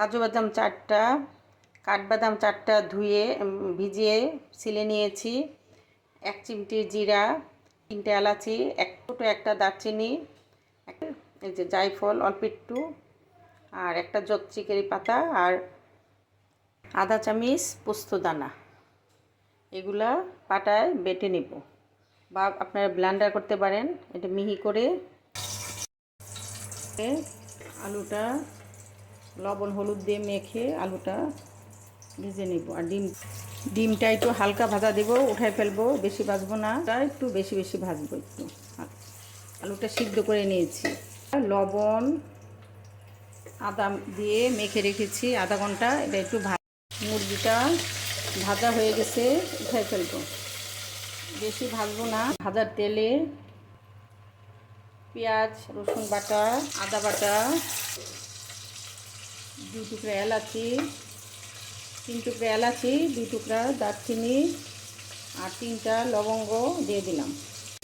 কাজু বাদাম চারটা, কাঠবাদাম চারটা ধুয়ে ভিজিয়ে ছিলে নিয়েছি। এক চিমটি জিরা, তিনটে এলাচি, এক ছোটো একটা দারচিনি এই যে জায়ফল, অল্প একটু, আর একটা জচ্চিকেরি পাতা আর আধা চামিচ পোস্তদানা এগুলা পাটায় বেটে নেব। বা আপনারা ব্লেন্ডার করতে পারেন, এটা মিহি করে। আলুটা লবণ, হলুদ দিয়ে মেখে আলুটা ভেজে নিব। আর ডিম, ডিমটা একটু হালকা ভাজা দেবো উঠাই ফেলব, বেশি ভাজবো না। একটু বেশি বেশি ভাজবো একটু। আলুটা সিদ্ধ করে নিয়েছি। লবণ, আদা দিয়ে মেখে রেখেছি, আধা ঘণ্টা। এটা একটু মুরগিটা ভাজা হয়ে গেছে উঠাই ফেলব। বেশি ভাজবো না। ভাজার তেলে পেঁয়াজ, রসুন বাটা, আদা বাটা দু টুকরা এলাচি তিন টুকরা এলাচি দু টুকরা দারচিনি আর তিনটা লবঙ্গ দিয়ে দিলাম।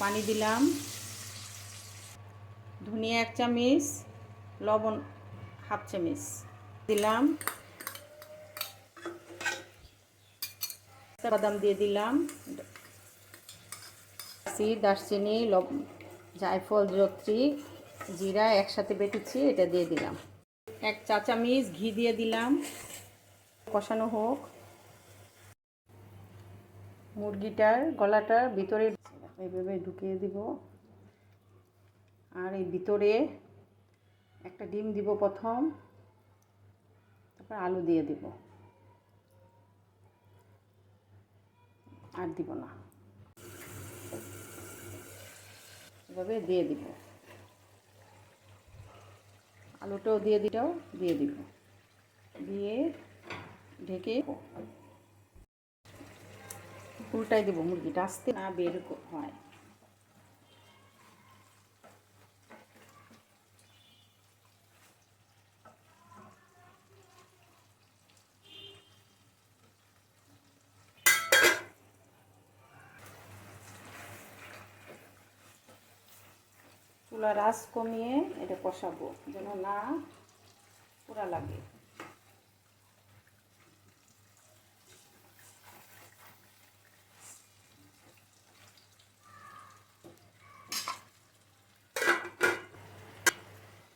পানি দিলাম। ধনিয়া এক চামচ লবণ হাফ চামচ দিলাম। বাদাম দিয়ে দিলাম। এলাচি, দারচিনি লব জায়ফল জত্রি জিরা একসাথে বেটেছি এটা দিয়ে দিলাম। এক চা চামচ ঘি দিয়ে দিলাম। কষানো হোক। মুরগিটার গলাটার ভিতরে এইভাবে ঢুকিয়ে দিব। আর এই ভিতরে একটা ডিম দিব প্রথম। তারপর আলু দিয়ে দিব। আর দিব না। এভাবে দিয়ে দিব। আলুটাও দিয়ে দিটাও দিয়ে দিব। দিয়ে ঢেকে উল্টাই দেবো মুরগিটা আসতে না বের হয়। চুলার আঁচ কমিয়ে এটা কষাবো, যেন না পোড়া লাগে।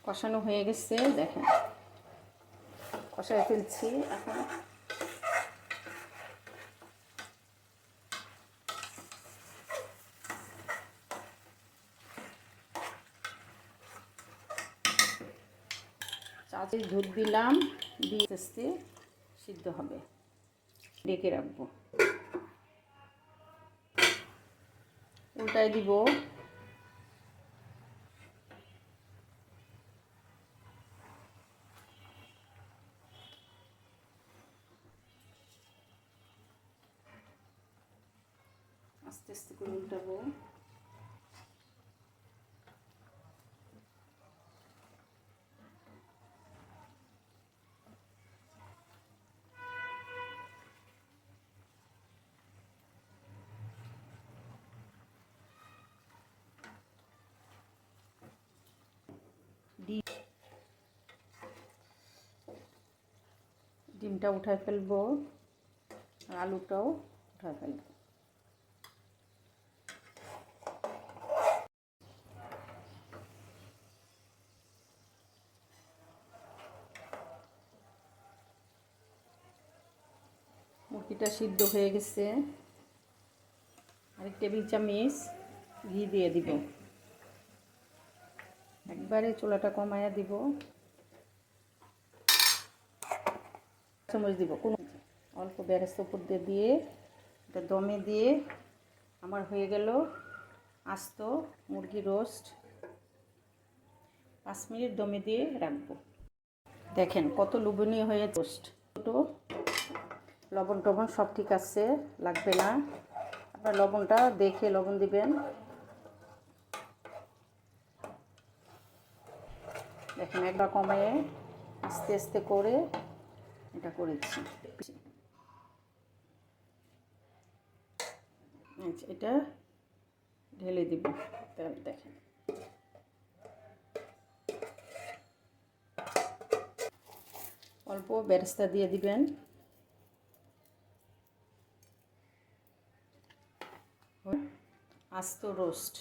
কষানো হয়ে গেছে, দেখেন। কষায় ফেলছি এখন। চাচি দুধ দিলাম, দিয়ে আস্তে সিদ্ধ হবে। ডেকে রাখব। উল্টাই দিব। আস্তে আস্তে করে উল্টাবো। ডিমটা উঠায় ফেলব, আর আলুটাও উঠায় ফেলব। মুরগিটা সিদ্ধ হয়ে গেছে। আরেক টেবিল চামচ ঘি দিয়ে দিব। একবারে চুলাটা কমায়া দিব। চামচ দিব। কোনো অল্প বেরেস্ত উপর দিয়ে দিয়ে, এটা দমে দিয়ে আমার হয়ে গেল আস্ত মুরগি রোস্ট। পাঁচ মিনিট দমে দিয়ে রাখব। দেখেন কত লোভনীয় হয়ে রোস্ট। ছোটো, লবণ টবণ সব ঠিক আছে, লাগবে না। আপনার লবণটা দেখে লবণ দিবেন। দেখেন একবার কমায়ে আস্তে আস্তে করে এটা করেছি। আচ্ছা, এটা ঢেলে দিব। তাহলে দেখেন। অল্প বেরেস্তা দিয়ে দিবেন। আস্ত রোস্ট।